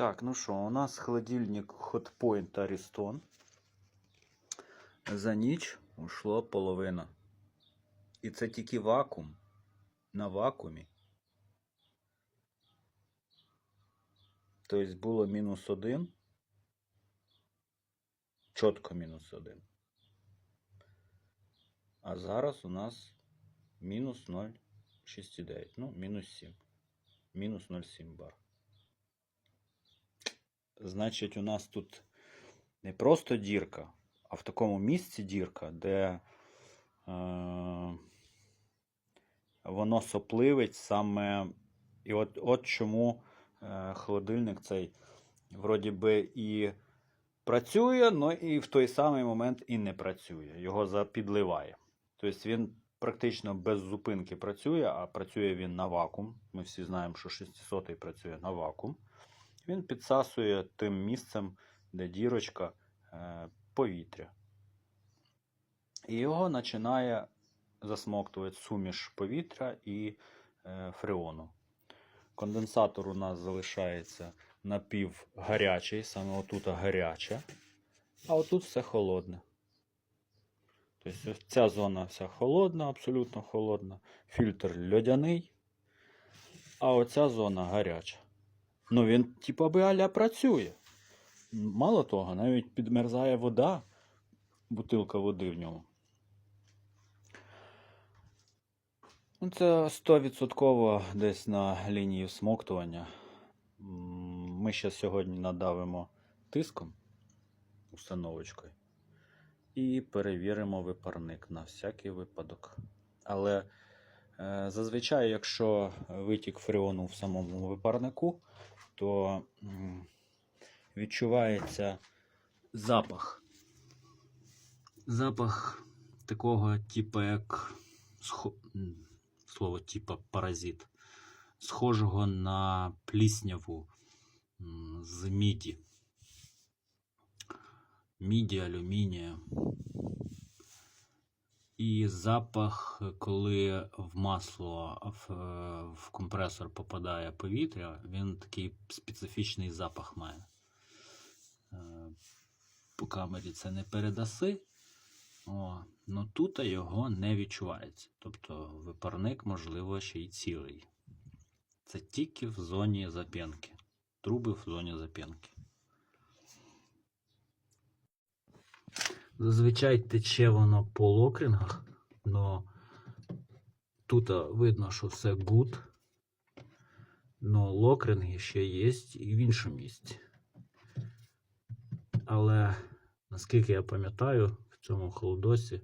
Так, ну що, у нас холодильник Hotpoint Ariston. За ніч ушло половина. І це тільки вакуум. На вакуумі. Тобто було мінус один. Чітко мінус один. А зараз у нас мінус 0,69. Ну, мінус 7. Мінус 0,7 бар. Значить, у нас тут не просто дірка, а в такому місці дірка, де е, воно сопливить саме. І от, от чому е, холодильник цей вроді би і працює, але і в той самий момент і не працює. Його запідливає. Тобто він практично без зупинки працює, а працює він на вакуум. Ми всі знаємо, що 600 працює на вакуум. Він підсасує тим місцем, де дірочка е, повітря. І його починає засмоктувати суміш повітря і е, фреону. Конденсатор у нас залишається напівгарячий, саме отут гаряче, а отут все холодне. Тобто ця зона вся холодна, абсолютно холодна. Фільтр льодяний, а оця зона гаряча. Ну він, типу, би аля працює. Мало того, навіть підмерзає вода, бутилка води в ньому. Ну, Це 100% десь на лінії всмоктування. Ми ще сьогодні надавимо тиском установочкою і перевіримо випарник на всякий випадок. Але зазвичай, якщо витік фреону в самому випарнику, то відчувається запах. Запах такого, типу, як слово типу паразит, схожого на плісняву з міді. Міді, алюмінія. І запах, коли в масло в, в компресор попадає повітря, він такий специфічний запах має. Е, По камері це не передаси. О, ну тут його не відчувається. Тобто випарник, можливо, ще й цілий. Це тільки в зоні запінки. Труби в зоні запінки. Зазвичай тече воно по локрингах, але тут видно, що все гуд. Но локринги ще є і в іншому місці. Але наскільки я пам'ятаю, в цьому холодосі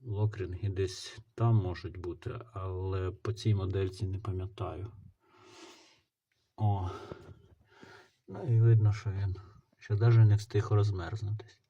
локринги десь там можуть бути, але по цій модельці не пам'ятаю. О. Ну і видно, що він ще навіть не встиг розмерзнутись.